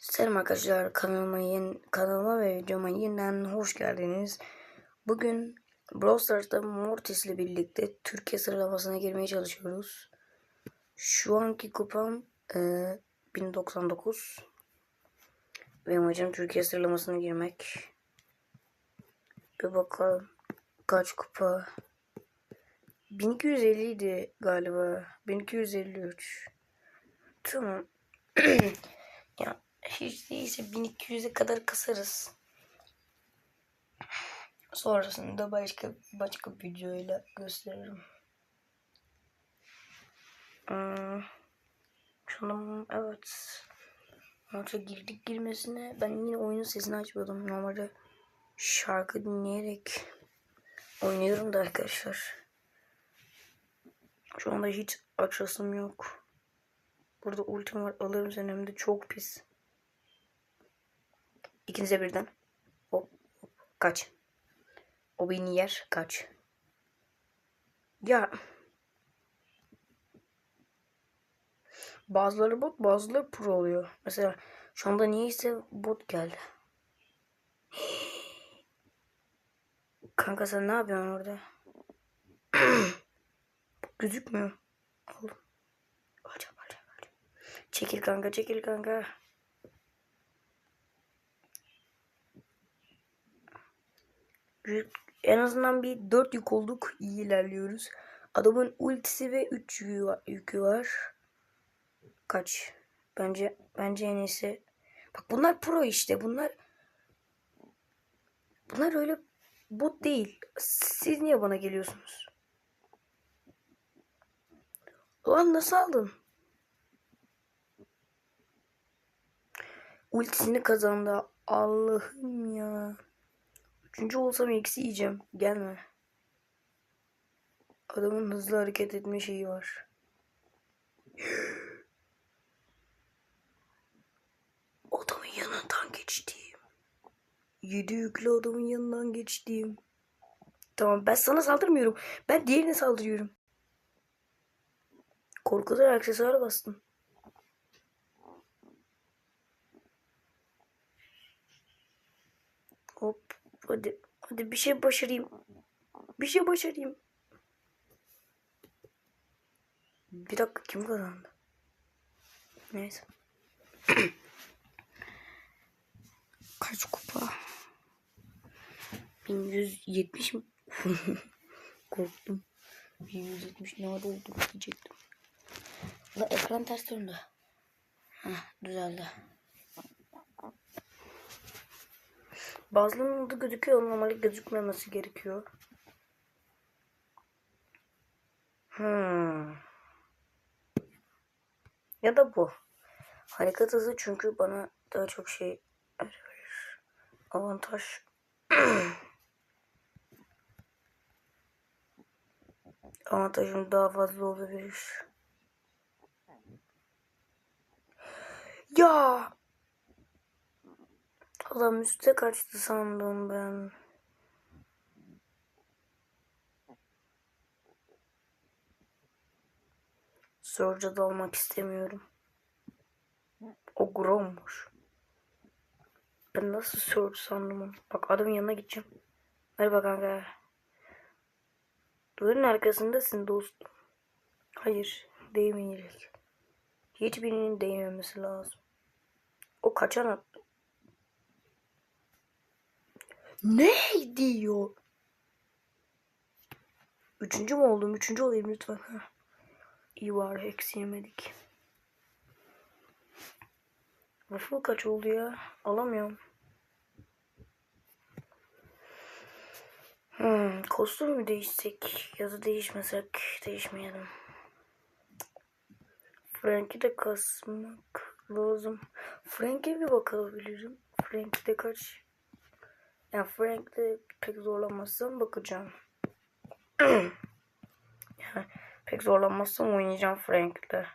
Selam arkadaşlar kanalıma, yeni, kanalıma ve videoma yeniden hoş geldiniz. Bugün Brawl Stars'ta Mortis ile birlikte Türkiye sıralamasına girmeye çalışıyoruz. Şu anki kupam e, 1099 ve amacım Türkiye sıralamasına girmek. Bir bakalım kaç kupa. 1250 idi galiba. 1253. Tamam. ya hiç değilse 1200'e kadar kasarız. Sonrasında başka başka videoyla gösteririm. Hmm. Şunun evet. Maça girdik girmesine ben yine oyunun sesini açmadım. Normalde şarkı dinleyerek oynuyorum da arkadaşlar. Şu anda hiç açasım yok. Burada ultim var alırım seni çok pis. İkinize birden. Hop, kaç. O beni yer kaç. Ya. Bazıları bot bazıları pro oluyor. Mesela şu anda niyeyse bot geldi. Kanka sen ne yapıyorsun orada? Gözükmüyor. Oğlum. Çekil kanka çekil kanka. En azından bir 4 yük olduk. İyi ilerliyoruz. Adamın ultisi ve 3 yükü var. Kaç? Bence bence en iyisi. Bak bunlar pro işte. Bunlar Bunlar öyle bot değil. Siz niye bana geliyorsunuz? Ulan nasıl aldın? Ultisini kazandı. Allah'ım ya. Üçüncü olsam eksi yiyeceğim. Gelme. Adamın hızlı hareket etme şeyi var. Adamın yanından geçtiğim. Yedi yüklü adamın yanından geçtiğim. Tamam ben sana saldırmıyorum. Ben diğerine saldırıyorum. Korkudan aksesuara bastım. Hop hadi hadi bir şey başarayım. Bir şey başarayım. Bir dakika kim kazandı? Neyse. Kaç kupa? 1170 mi? Korktum. 1170 ne oldu diyecektim. La ekran ters döndü. Heh, düzeldi. Bazılarının adı gözüküyor. Normalde gözükmemesi gerekiyor. Hmm. Ya da bu. Hareket hızı çünkü bana daha çok şey verir. Avantaj. Avantajım daha fazla olabilir. Ya. Adam üste kaçtı sandım ben. Surge'a dalmak istemiyorum. O Grom'muş. Ben nasıl Surge sandım onu. Bak adamın yanına gideceğim. Merhaba kanka. Duvarın arkasındasın dostum. Hayır, değmeyecek. Hiçbirinin değmemesi lazım. O kaçan attı. Ne diyor? Üçüncü mü oldum? Üçüncü olayım lütfen. Heh. İyi var eksi yemedik. Waffle kaç oldu ya? Alamıyorum. Hmm, kostüm mü değişsek ya da değişmesek değişmeyelim. Frank'i de kasmak lazım. Frank'e bir bakabilirim. Frank'te kaç? Ya Frank'te pek zorlamazsam bakacağım. yani pek zorlanmazsam oynayacağım Frank'te.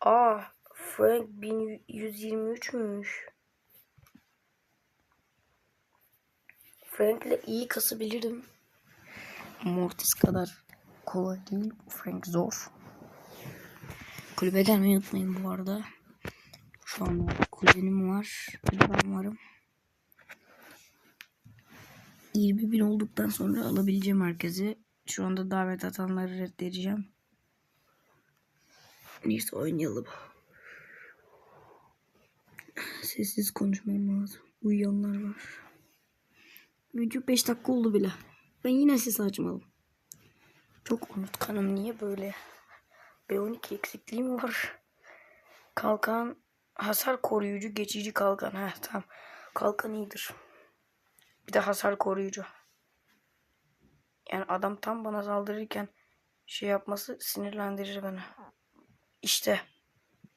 Aa, Frank 1123'müş. Frank'le iyi kasabilirim. Mortis kadar kolay değil. Frank zor. Kulübe gelmeyi unutmayın bu arada. Sonra kuzenim var. Bir de ben varım. 20 bin olduktan sonra alabileceğim herkesi. Şu anda davet atanları reddedeceğim. Neyse oynayalım. Sessiz konuşmam lazım. Uyuyanlar var. Video 5 dakika oldu bile. Ben yine ses açmadım. Çok unutkanım. Niye böyle? B12 eksikliğim var. Kalkan hasar koruyucu geçici kalkan. Heh tamam. Kalkan iyidir. Bir de hasar koruyucu. Yani adam tam bana saldırırken şey yapması sinirlendirir beni. İşte.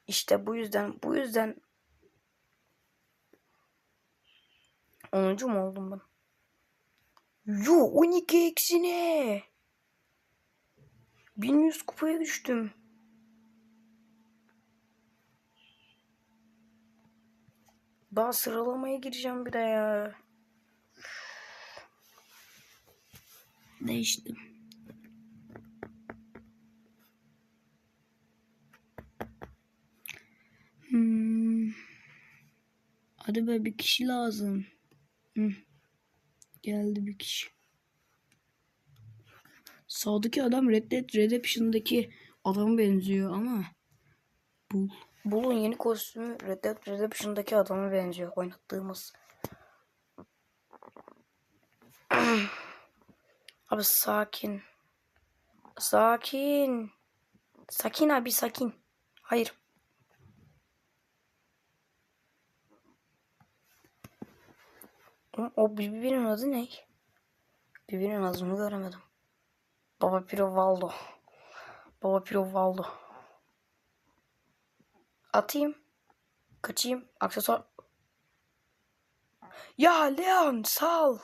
İşte bu yüzden bu yüzden 10. mu oldum ben? Yo 12 eksine. 1100 kupaya düştüm. Daha sıralamaya gireceğim bir de ya. Değiştim. Hmm. Hadi be bir kişi lazım. Hı. Geldi bir kişi. Sağdaki adam Red Dead Redemption'daki adama benziyor ama Bull. Bull'un yeni kostümü Red Dead Redemption'daki adama benziyor oynattığımız. Abi sakin. Sakin. Sakin abi sakin. Hayır. O, birbirinin adı ne? Birbirinin adını göremedim. Baba Piro Valdo. Baba Piro Valdo. Atayım. Kaçayım. Aksesuar. Ya Leon sal.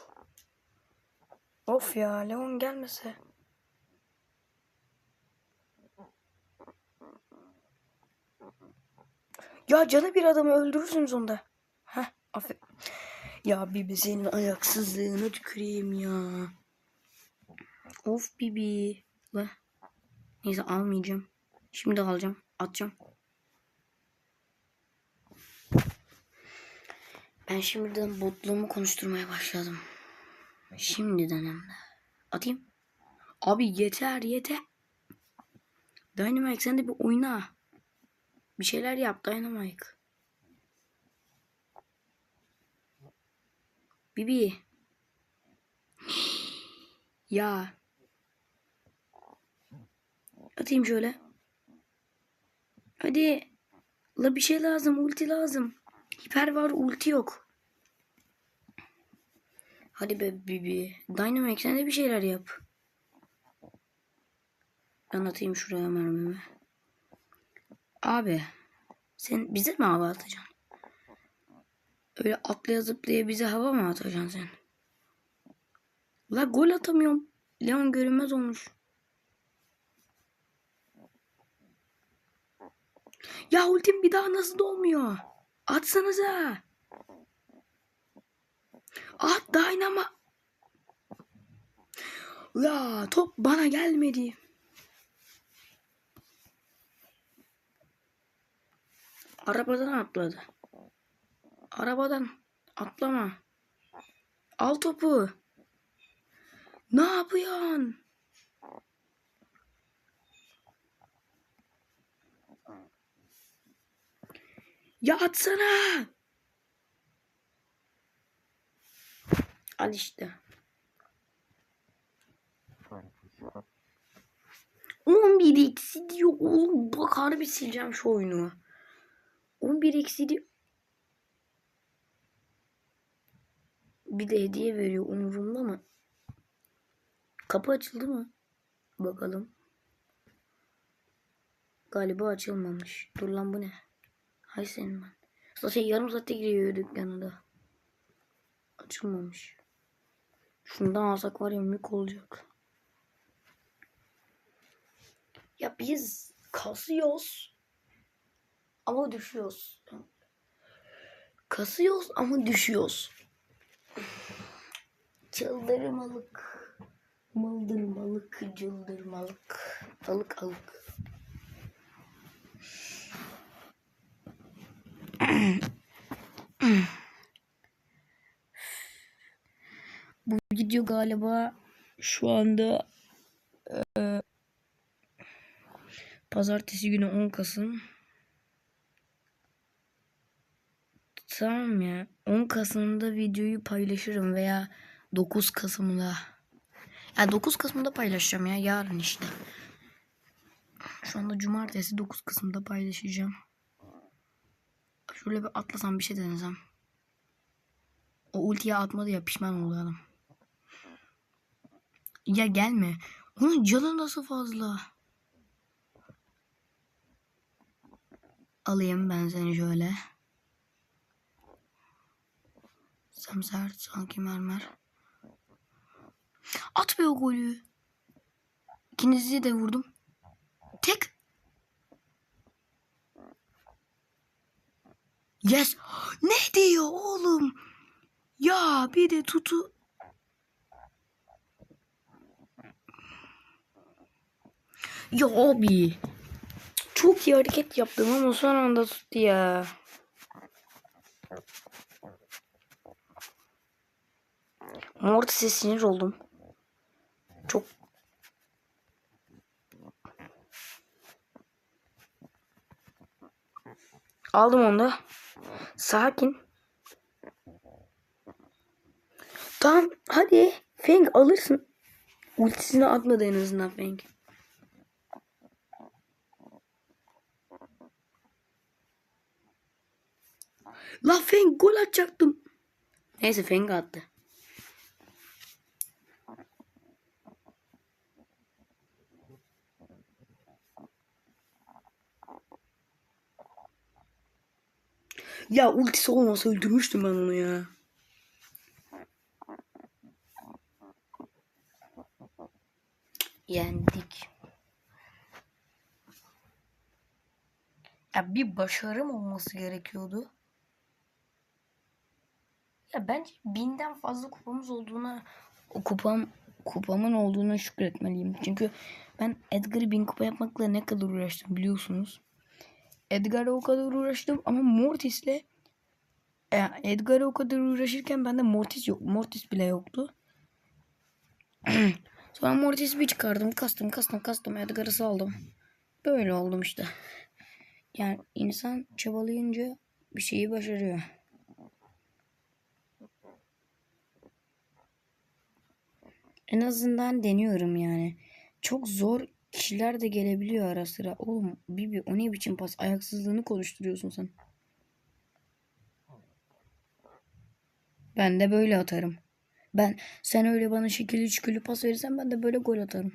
Of ya Leon gelmese. Ya canı bir adamı öldürürsünüz onda. Heh aferin. Ya Bibi senin ayaksızlığına tüküreyim ya. Of Bibi. La. Neyse almayacağım. Şimdi alacağım. Atacağım. Ben şimdiden botluğumu konuşturmaya başladım. Şimdiden hem de. Atayım. Abi yeter yeter. Dynamite sen de bir oyna. Bir şeyler yap Dynamite. Bibi. ya. Atayım şöyle. Hadi. La bir şey lazım. Ulti lazım. Hiper var ulti yok. Hadi be Bibi. Dynamite sen de bir şeyler yap. Ben atayım şuraya mermimi. Abi. Sen bize mi hava atacaksın? Öyle atlaya zıplaya bize hava mı atacaksın sen? La gol atamıyorum. Leon görünmez olmuş. Ya ultim bir daha nasıl dolmuyor? Atsanıza. At dynama. Ya top bana gelmedi. Arabadan atladı. Arabadan atlama. Al topu. Ne yapıyorsun? Ya atsana. Al işte. 11 eksi diyor oğlum bak harbi sileceğim şu oyunu. 11 eksi diyor. Bir de hediye veriyor umurumda mı? Kapı açıldı mı? Bakalım. Galiba açılmamış. Dur lan bu ne? Hay senin ben. Zaten yarım saatte giriyor dükkana da. Açılmamış. Şundan alsak var ya mük olacak. Ya biz kasıyoruz. Ama düşüyoruz. Kasıyoruz ama düşüyoruz. Çıldırmalık. Mıldırmalık, cıldırmalık. Alık alık. Bu video galiba şu anda e, pazartesi günü 10 Kasım. Tamam ya. 10 Kasım'da videoyu paylaşırım veya 9 Kasım'da. Ya 9 Kasım'da paylaşacağım ya yarın işte. Şu anda cumartesi 9 Kasım'da paylaşacağım. Şöyle bir atlasam bir şey denesem. O ultiye atmadı ya pişman adam. Ya gelme. Onun canı nasıl fazla? Alayım ben seni şöyle. Semsert sanki mermer. At o golü. İkinizi de vurdum. Tek. Yes. Ne diyor oğlum? Ya bir de tutu. Ya abi. Çok iyi hareket yaptım ama son anda tuttu ya. Mortis'e sinir oldum. Çok Aldım onu da. Sakin. Tamam hadi. Feng alırsın. Ultisini atmadı en azından Feng. La Feng gol atacaktım. Neyse Feng attı. Ya ultisi olmasa öldürmüştüm ben onu ya. Yendik. Ya bir başarım olması gerekiyordu. Ya bence binden fazla kupamız olduğuna o kupam kupamın olduğuna şükretmeliyim. Çünkü ben Edgar'ı bin kupa yapmakla ne kadar uğraştım biliyorsunuz. Edgar'la o kadar uğraştım ama Mortis'le e, Edgar'la o kadar uğraşırken bende Mortis yok. Mortis bile yoktu. Sonra Mortis'i bir çıkardım. Kastım kastım kastım. Edgar'ı saldım. Böyle oldum işte. Yani insan çabalayınca bir şeyi başarıyor. En azından deniyorum yani. Çok zor kişiler de gelebiliyor ara sıra. Oğlum Bibi o ne biçim pas? Ayaksızlığını konuşturuyorsun sen. Ben de böyle atarım. Ben sen öyle bana şekilli şükürlü pas verirsen ben de böyle gol atarım.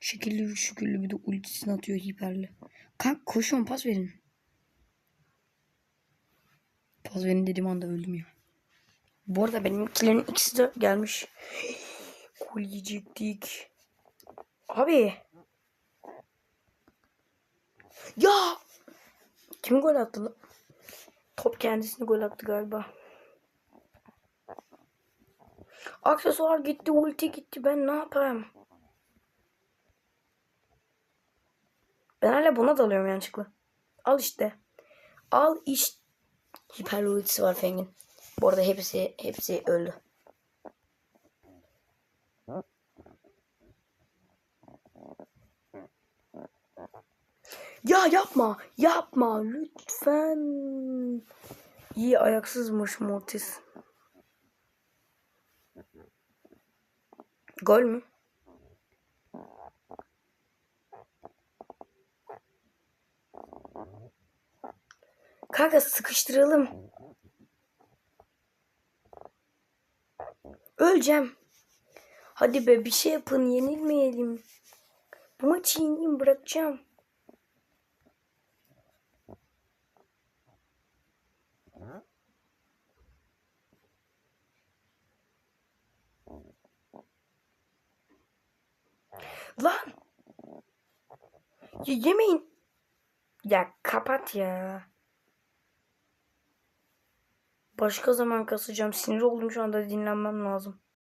Şekilli şükürlü bir de ultisini atıyor hiperli. Kanka koşun pas verin. Pas verin dediğim anda öldüm ya. Bu arada benimkilerin ikisi de gelmiş. Gol yiyecektik. Abi. Ya. Kim gol attı lan? Top kendisini gol attı galiba. Aksesuar gitti, ulti gitti. Ben ne yapayım? Ben hala buna dalıyorum yanlışlıkla. Al işte. Al işte. Hiper ultisi var Feng'in. Bu arada hepsi hepsi öldü. Ya yapma, yapma lütfen. İyi ayaksızmış Mortis. Gol mü? Kanka sıkıştıralım. Öleceğim. Hadi be bir şey yapın yenilmeyelim. Bu maçı yeneyim bırakacağım. Lan. Ya yemeyin. Ya kapat ya. Başka zaman kasacağım. Sinir oldum şu anda dinlenmem lazım.